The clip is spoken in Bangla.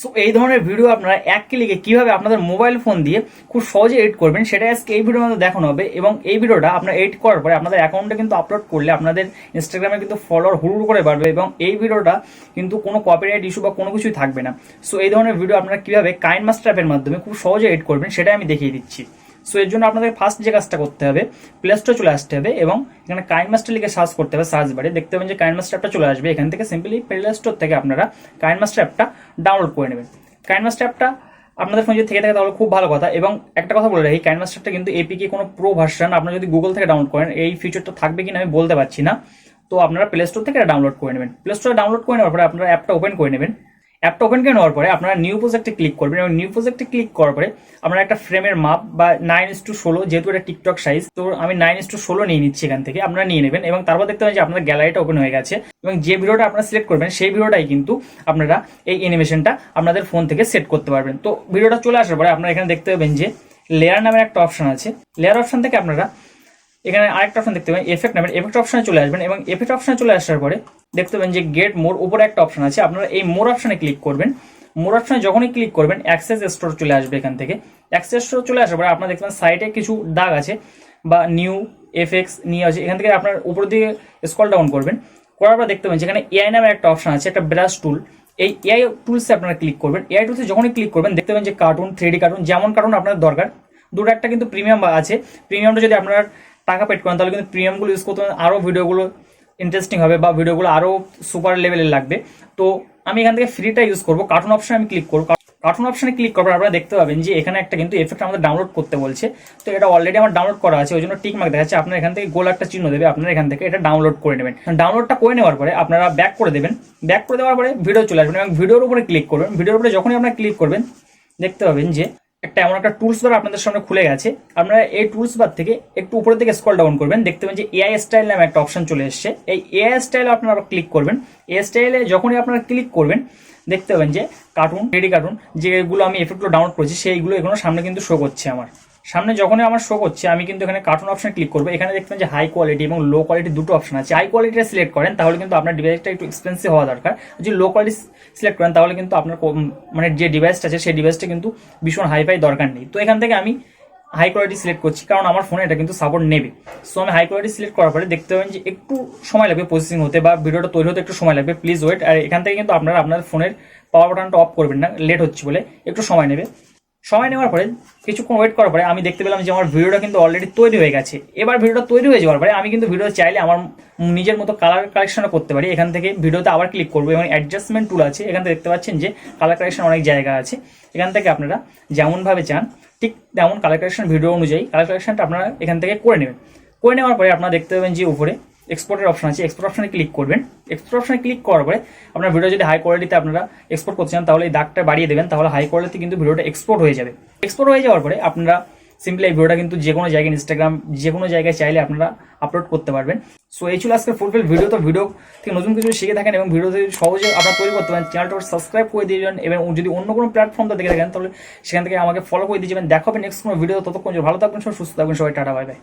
সো এই ধরনের ভিডিও আপনারা এক ক্লিকে কীভাবে আপনাদের মোবাইল ফোন দিয়ে খুব সহজে এডিট করবেন, সেটা আজকে এই ভিডিওর মধ্যে দেখানো হবে এবং এই ভিডিওটা আপনার এডিট করার পরে আপনাদের অ্যাকাউন্টে কিন্তু আপলোড করলে আপনাদের ইনস্টাগ্রামে কিন্তু ফলোয়ার হুড় করে বাড়বে এবং এই ভিডিওটা কিন্তু কোনো কপিরাইট ইস্যু বা কোনো কিছুই থাকবে না। সো এই ধরনের ভিডিও আপনারা কীভাবে কাইন মাস্টার অ্যাপের মাধ্যমে খুব সহজে এডিট করবেন সেটা আমি দেখিয়ে দিচ্ছি। সো এর জন্য আপনাদের ফার্স্ট যে কাজটা করতে হবে প্লে স্টোরে চলে আসতে হবে এবং এখানে কাইন মাস্টার লিখে সার্চ করতে হবে সার্চ বারে দেখতে পাবেন যে কাইন মাস্টার অ্যাপটা চলে আসবে। এখান থেকে সিম্পলি প্লে স্টোর থেকে আপনারা কাইন মাস্টার অ্যাপটা ডাউনলোড করে নেবেন। কাইন মাস্টার অ্যাপটা আপনাদের ফোন যদি থেকে থাকে তাহলে খুব ভালো কথা। এবং একটা কথা বলে রাখি কাইন মাস্টারটা কিন্তু এপিকে কোনো প্রো ভার্সন আপনারা যদি গুগল থেকে ডাউনলোড করেন, এই ফিচারটা থাকবে কিনা আমি বলতে পারছি না। তো আপনারা প্লে স্টোর থেকে ডাউনলোড করে নেবেন। প্লে স্টোরে ডাউনলোড করে নেওয়ার পরে আপনারা অ্যাপটা ওপেন করে নেবেন। অ্যাপটা ওপেন করে নেওয়ার পরে আপনারা নিউ প্রজেক্টে ক্লিক করবেন এবং নিউ প্রজেক্টে ক্লিক করার পরে আপনারা একটা ফ্রেমের মাপ বা নাইন ইস টু ষোলো যেহেতু এটা টিকটক সাইজ তো আমি নাইন ইস টু ষোলো নিয়ে নিচ্ছি এখান থেকে, আপনারা নিয়ে নেবেন এবং তারপর দেখতে পাবেন যে আপনার গ্যালারিটা ওপেন হয়ে গেছে এবং যে ভিডিওটা আপনারা সিলেক্ট করবেন সেই ভিডিওটাই কিন্তু আপনারা এই অ্যানিমেশনটা আপনাদের ফোন থেকে সেট করতে পারবেন। তো ভিডিওটা চলে আসার পরে আপনারা এখানে দেখতে পাবেন যে লেয়ার নামের একটা অপশন আছে। লেয়ার অপশন থেকে আপনারা এখানে আরেকটা অপশন দেখতে পাবেন এফেক্ট নামের এফেক্ট অপশনে চলে আসবেন এবং এফেক্ট অপশনে চলে আসার পরে দেখতে পাবেন যে গেট মোর উপরে একটা অপশন আছে। আপনারা এই মোর অপশনে ক্লিক করবেন। মোর অপশনে যখনই ক্লিক করবেন অ্যাক্সেস স্টোর চলে আসবে এখান থেকে। অ্যাক্সেস স্টোর চলে আসার পরে আপনারা দেখতে পাবেন সাইডে কিছু দাগ আছে বা নিউ এফএক্স নিয়ে আছে। এখান থেকে আপনার উপর দিকে স্কল ডাউন করবেন। করার পর দেখতে পাবেন যেখানে এআই নামের একটা অপশন আছে, একটা ব্রাশ টুল এই এআই টুলসে আপনারা ক্লিক করবেন। এআই টুলসে যখনই ক্লিক করবেন, দেখতে পাবেন যে কার্টুন থ্রি কার্টুন যেমন কার্টুন আপনার দরকার। দুটো একটা কিন্তু প্রিমিয়াম আছে। প্রিমিয়ামটা যদি আপনার টাকা পেড করেন, তাহলে কিন্তু প্রিমিয়ামগুলো ইউজ করতে আরও ভিডিওগুলো ইন্টারেস্টিং হবে বা ভিডিওগুলো আরও সুপার লেভেলের লাগবে। তো আমি এখান থেকে ফ্রিটা ইউজ করব কার্টুন অপশনে আমি ক্লিক করব। কার্টুন অপশনে ক্লিক করব আপনারা দেখতে পাবেন যে এখানে একটা কিন্তু এফেক্ট আমাদের ডাউনলোড করতে বলছে। তো এটা অলরেডি আমার ডাউনলোড করা আছে, ওই জন্য টিক মার্ক দেখাচ্ছে। আপনার এখান থেকে গোল একটা চিহ্ন দেবে, আপনারা এখান থেকে এটা ডাউনলোড করে নেবেন। ডাউনলোডটা করে নেওয়ার পরে আপনারা ব্যাক করে দেবেন। ব্যাক করে দেওয়ার পরে ভিডিও চলে আসবেন এবং ভিডিওর উপরে ক্লিক করবেন। ভিডিওর উপরে যখনই আপনারা ক্লিক করবেন, দেখতে পাবেন যে একটা এমন একটা টুলস বার আপনাদের সামনে খুলে গেছে। আপনারা এই টুলস বার থেকে একটু উপরের দিকে স্কল ডাউন করবেন, দেখতে পাবেন যে এআই স্টাইল নামে একটা অপশন চলে এসছে। এই এআই স্টাইল আপনারা ক্লিক করবেন। এআই স্টাইলে যখনই আপনারা ক্লিক করবেন, দেখতে পাবেন যে কার্টুন রেডি কার্টুন যেগুলো আমি এফেক্টগুলো ডাউনলোড করেছি, সেইগুলো এগুলো সামনে কিন্তু শো করছে আমার। সামনে যখনই আমার শো করছে আমি কিন্তু এখানে কার্টুন অপশনে ক্লিক করব। এখানে দেখবেন যে হাই কোয়ালিটি এবং লো কোয়ালিটি দুটো অপশন আছে। হাই কোয়ালিটিটা সিলেক্ট করেন, তাহলে কিন্তু আপনার ডিভাইসটা একটু এক্সপেন্সিভ হওয়া দরকার। যদি লো কোয়ালিটি সিলেক্ট করেন, তাহলে কিন্তু আপনার মানে যে ডিভাইসটা আছে, সেই ডিভাইসটা কিন্তু ভীষণ হাইফাই দরকার নেই। তো এখান থেকে আমি হাই কোয়ালিটি সিলেক্ট করছি, কারণ আমার ফোনে এটা কিন্তু সাপোর্ট নেবে। সো আমি হাই কোয়ালিটি সিলেক্ট করার পরে দেখতে পাবেন যে একটু সময় লাগবে প্রসেসিং হতে বা ভিডিওটা তৈরি হতে একটু সময় লাগবে। প্লিজ ওয়েট আর এখান থেকে কিন্তু আপনারা আপনার ফোনের পাওয়ার বাটনটা অফ করবেন না লেট হচ্ছে বলে একটু সময় নেবে। সময় নেওয়ার পরে, কিছুক্ষণ ওয়েট করার পরে আমি দেখতে পেলাম যে আমার ভিডিওটা কিন্তু অলরেডি তৈরি হয়ে গেছে। এবার ভিডিওটা তৈরি হয়ে যাওয়ার পরে আমি কিন্তু ভিডিও চাইলে আমার নিজের মতো কালার কালেকশনও করতে পারি। এখান থেকে ভিডিওতে আবার ক্লিক করব এবং অ্যাডজাস্টমেন্ট টুল আছে। এখান থেকে দেখতে পাচ্ছেন যে কালার কালেকশন অনেক জায়গা আছে। এখান থেকে আপনারা যেমনভাবে চান, ঠিক তেমন কালার কালেকশন ভিডিও অনুযায়ী কালার কালেকশনটা আপনারা এখান থেকে করে নেবেন। করে নেওয়ার পরে আপনারা দেখতে পাবেন যে উপরে এক্সপোর্টের অপশন আছে। এক্সপোর্ট অপশনে ক্লিক করবেন। এক্সপোর্ট অপশনে ক্লিক করার পরে আপনার ভিডিও যদি হাই কোয়ালিটিতে আপনারা এক্সপোর্ট করতে চান, তাহলে এই দাগটা বাড়িয়ে দেবেন। তাহলে হাই কোয়ালিটি কিন্তু ভিডিওটা এক্সপোর্ট হয়ে যাবে। এক্সপোর্ট হয়ে যাওয়ার পরে আপনারা সিম্পলি এই ভিডিওটা কিন্তু যে কোনো জায়গায় ইনস্টাগ্রাম যে কোনো জায়গায় চাইলে আপনারা আপলোড করতে পারবেন। সো এই ছিল আজকের ফুলফিল ভিডিও তো ভিডিও থেকে নতুন কিছু শিখে থাকেন এবং ভিডিও থেকে সহজে আপনারা তৈরি করতে পারেন চ্যানেলটা সাবস্ক্রাইব করে দিয়ে যাবেন এবং যদি অন্য কোনো প্ল্যাটফর্মটা দেখে থাকেন, তাহলে সেখান থেকে আমাকে ফলো করে দিয়ে যাবেন। দেখা হবে নেক্সট কোনো ভিডিও ততক্ষণ ভালো থাকবেন সব সুস্থ থাকবেন। সবাই টাটা বাই বাই